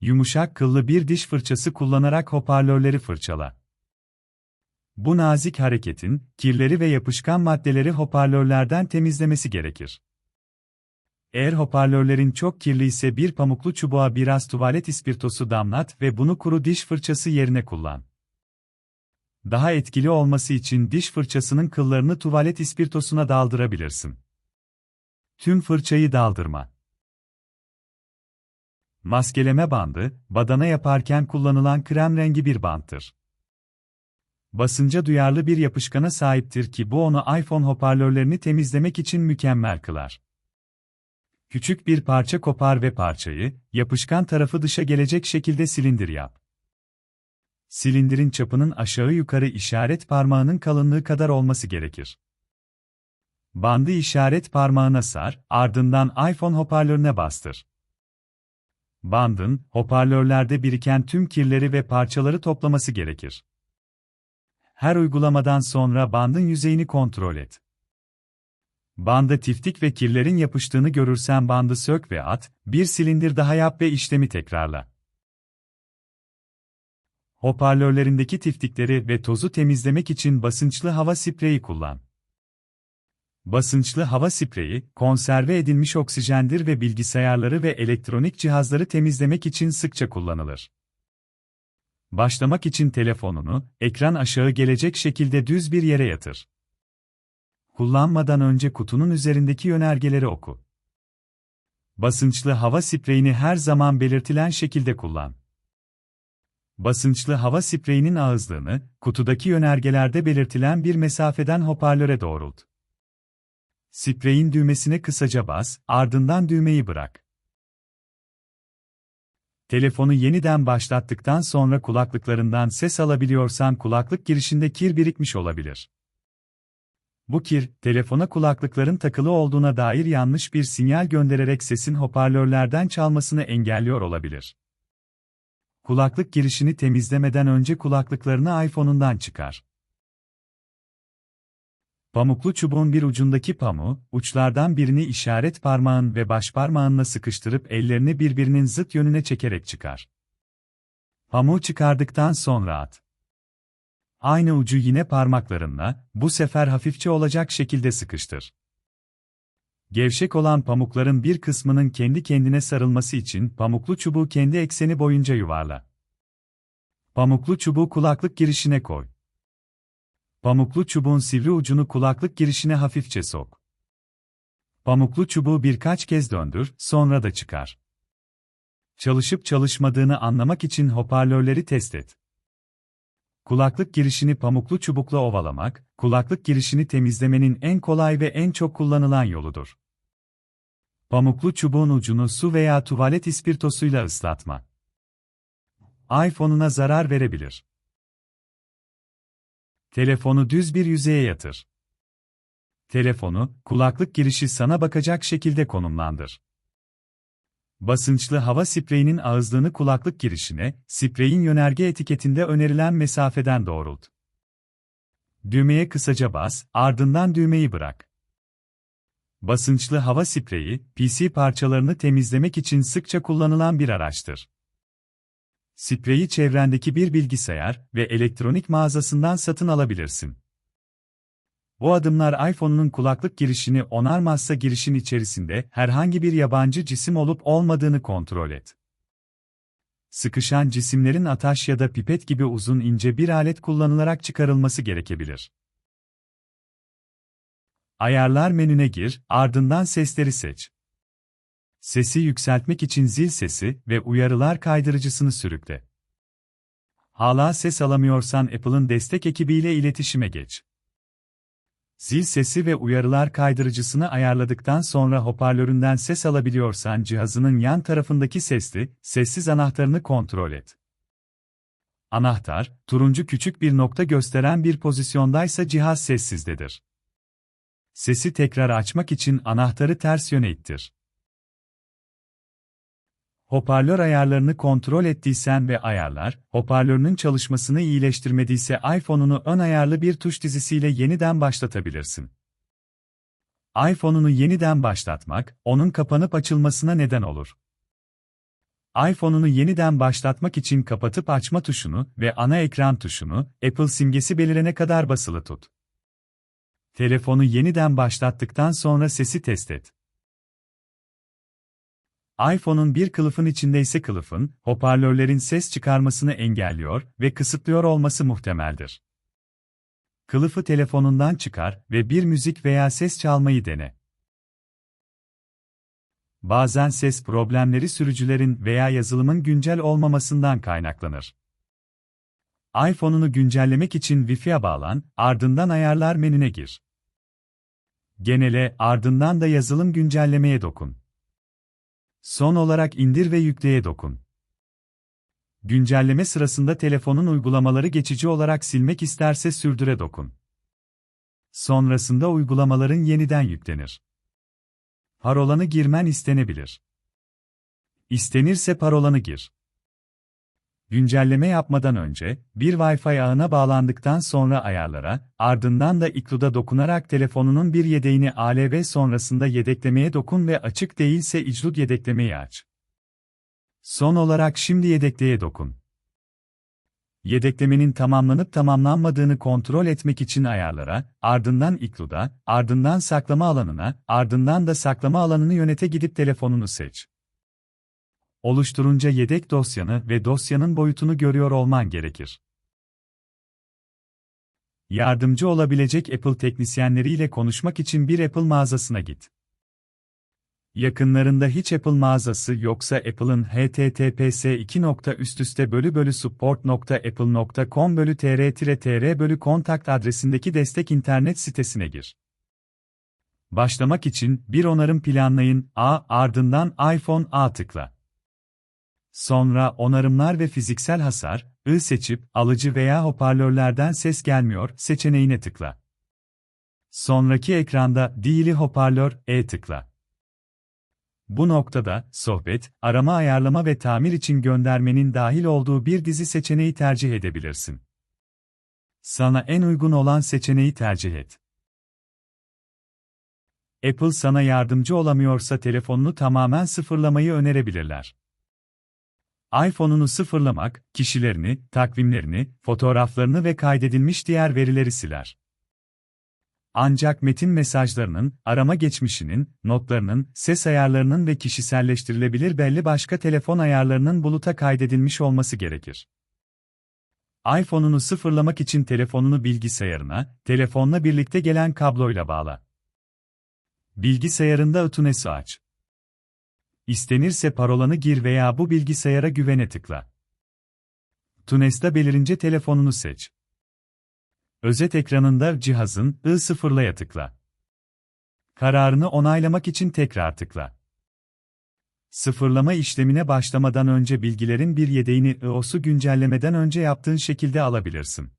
Yumuşak kıllı bir diş fırçası kullanarak hoparlörleri fırçala. Bu nazik hareketin, kirleri ve yapışkan maddeleri hoparlörlerden temizlemesi gerekir. Eğer hoparlörlerin çok kirli ise bir pamuklu çubuğa biraz tuvalet ispirtosu damlat ve bunu kuru diş fırçası yerine kullan. Daha etkili olması için diş fırçasının kıllarını tuvalet ispirtosuna daldırabilirsin. Tüm fırçayı daldırma. Maskeleme bandı, badana yaparken kullanılan krem rengi bir banttır. Basınca duyarlı bir yapışkana sahiptir ki bu onu iPhone hoparlörlerini temizlemek için mükemmel kılar. Küçük bir parça kopar ve parçayı, yapışkan tarafı dışa gelecek şekilde silindir yap. Silindirin çapının aşağı yukarı işaret parmağının kalınlığı kadar olması gerekir. Bandı işaret parmağına sar, ardından iPhone hoparlörüne bastır. Bandın, hoparlörlerde biriken tüm kirleri ve parçaları toplaması gerekir. Her uygulamadan sonra bandın yüzeyini kontrol et. Banda tiftik ve kirlerin yapıştığını görürsen bandı sök ve at, bir silindir daha yap ve işlemi tekrarla. Hoparlörlerindeki tiftikleri ve tozu temizlemek için basınçlı hava spreyi kullan. Basınçlı hava spreyi, konserve edilmiş oksijendir ve bilgisayarları ve elektronik cihazları temizlemek için sıkça kullanılır. Başlamak için telefonunu, ekran aşağı gelecek şekilde düz bir yere yatır. Kullanmadan önce kutunun üzerindeki yönergeleri oku. Basınçlı hava spreyini her zaman belirtilen şekilde kullan. Basınçlı hava spreyinin ağızlığını, kutudaki yönergelerde belirtilen bir mesafeden hoparlöre doğrult. Spreyin düğmesine kısaca bas, ardından düğmeyi bırak. Telefonu yeniden başlattıktan sonra kulaklıklarından ses alabiliyorsan kulaklık girişinde kir birikmiş olabilir. Bu kir, telefona kulaklıkların takılı olduğuna dair yanlış bir sinyal göndererek sesin hoparlörlerden çalmasını engelliyor olabilir. Kulaklık girişini temizlemeden önce kulaklıklarını iPhone'undan çıkar. Pamuklu çubuğun bir ucundaki pamuğu, uçlardan birini işaret parmağın ve baş parmağınla sıkıştırıp ellerini birbirinin zıt yönüne çekerek çıkar. Pamuğu çıkardıktan sonra at. Aynı ucu yine parmaklarınla, bu sefer hafifçe olacak şekilde sıkıştır. Gevşek olan pamukların bir kısmının kendi kendine sarılması için pamuklu çubuğu kendi ekseni boyunca yuvarla. Pamuklu çubuğu kulaklık girişine koy. Pamuklu çubuğun sivri ucunu kulaklık girişine hafifçe sok. Pamuklu çubuğu birkaç kez döndür, sonra da çıkar. Çalışıp çalışmadığını anlamak için hoparlörleri test et. Kulaklık girişini pamuklu çubukla ovalamak, kulaklık girişini temizlemenin en kolay ve en çok kullanılan yoludur. Pamuklu çubuğun ucunu su veya tuvalet ispirtosuyla ıslatma. iPhone'una zarar verebilir. Telefonu düz bir yüzeye yatır. Telefonu, kulaklık girişi sana bakacak şekilde konumlandır. Basınçlı hava spreyinin ağızlığını kulaklık girişine, spreyin yönerge etiketinde önerilen mesafeden doğrult. Düğmeye kısaca bas, ardından düğmeyi bırak. Basınçlı hava spreyi, PC parçalarını temizlemek için sıkça kullanılan bir araçtır. Spreyi çevrendeki bir bilgisayar ve elektronik mağazasından satın alabilirsin. Bu adımlar iPhone'un kulaklık girişini onarmazsa girişin içerisinde herhangi bir yabancı cisim olup olmadığını kontrol et. Sıkışan cisimlerin ataş ya da pipet gibi uzun ince bir alet kullanılarak çıkarılması gerekebilir. Ayarlar menüne gir, ardından sesleri seç. Sesi yükseltmek için zil sesi ve uyarılar kaydırıcısını sürükle. Hala ses alamıyorsan Apple'ın destek ekibiyle iletişime geç. Zil sesi ve uyarılar kaydırıcısını ayarladıktan sonra hoparlöründen ses alabiliyorsan cihazının yan tarafındaki sesli, sessiz anahtarını kontrol et. Anahtar, turuncu küçük bir nokta gösteren bir pozisyondaysa cihaz sessizdedir. Sesi tekrar açmak için anahtarı ters yöne ittir. Hoparlör ayarlarını kontrol ettiysen ve ayarlar, hoparlörünün çalışmasını iyileştirmediyse iPhone'unu ön ayarlı bir tuş dizisiyle yeniden başlatabilirsin. iPhone'unu yeniden başlatmak, onun kapanıp açılmasına neden olur. iPhone'unu yeniden başlatmak için kapatıp açma tuşunu ve ana ekran tuşunu Apple simgesi belirene kadar basılı tut. Telefonu yeniden başlattıktan sonra sesi test et. iPhone'un bir kılıfın içindeyse kılıfın, hoparlörlerin ses çıkarmasını engelliyor ve kısıtlıyor olması muhtemeldir. Kılıfı telefonundan çıkar ve bir müzik veya ses çalmayı dene. Bazen ses problemleri sürücülerin veya yazılımın güncel olmamasından kaynaklanır. iPhone'unu güncellemek için Wi-Fi'ye bağlan, ardından ayarlar menüne gir. Genele, ardından da yazılım güncellemeye dokun. Son olarak indir ve yükleye dokun. Güncelleme sırasında telefonun uygulamaları geçici olarak silmek isterse sürdüre dokun. Sonrasında uygulamaların yeniden yüklenir. Parolanı girmen istenebilir. İstenirse parolanı gir. Güncelleme yapmadan önce, bir Wi-Fi ağına bağlandıktan sonra ayarlara, ardından da iCloud'a dokunarak telefonunun bir yedeğini ALV sonrasında yedeklemeye dokun ve açık değilse iCloud yedeklemeyi aç. Son olarak şimdi yedekleye dokun. Yedeklemenin tamamlanıp tamamlanmadığını kontrol etmek için ayarlara, ardından iCloud'a, ardından saklama alanına, ardından da saklama alanını yönete gidip telefonunu seç. Oluşturunca yedek dosyanı ve dosyanın boyutunu görüyor olman gerekir. Yardımcı olabilecek Apple teknisyenleriyle konuşmak için bir Apple mağazasına git. Yakınlarında hiç Apple mağazası yoksa Apple'ın https 2. bölü bölü support.apple.com bölü tr tr bölü kontakt adresindeki destek internet sitesine gir. Başlamak için bir onarım planlayın A ardından iPhone A tıkla. Sonra onarımlar ve fiziksel hasar, I seçip alıcı veya hoparlörlerden ses gelmiyor seçeneğine tıkla. Sonraki ekranda Dili hoparlör E tıkla. Bu noktada, sohbet, arama ayarlama ve tamir için göndermenin dahil olduğu bir dizi seçeneği tercih edebilirsin. Sana en uygun olan seçeneği tercih et. Apple sana yardımcı olamıyorsa telefonunu tamamen sıfırlamayı önerebilirler. iPhone'unu sıfırlamak, kişilerini, takvimlerini, fotoğraflarını ve kaydedilmiş diğer verileri siler. Ancak metin mesajlarının, arama geçmişinin, notlarının, ses ayarlarının ve kişiselleştirilebilir belli başka telefon ayarlarının buluta kaydedilmiş olması gerekir. iPhone'unu sıfırlamak için telefonunu bilgisayarına, telefonla birlikte gelen kabloyla bağla. Bilgisayarında iTunes'u aç. İstenirse parolanı gir veya bu bilgisayara güvene tıkla. iTunes'ta belirince telefonunu seç. Özet ekranında cihazın I0'laya tıkla. Kararını onaylamak için tekrar tıkla. Sıfırlama işlemine başlamadan önce bilgilerin bir yedeğini iOS'u güncellemeden önce yaptığın şekilde alabilirsin.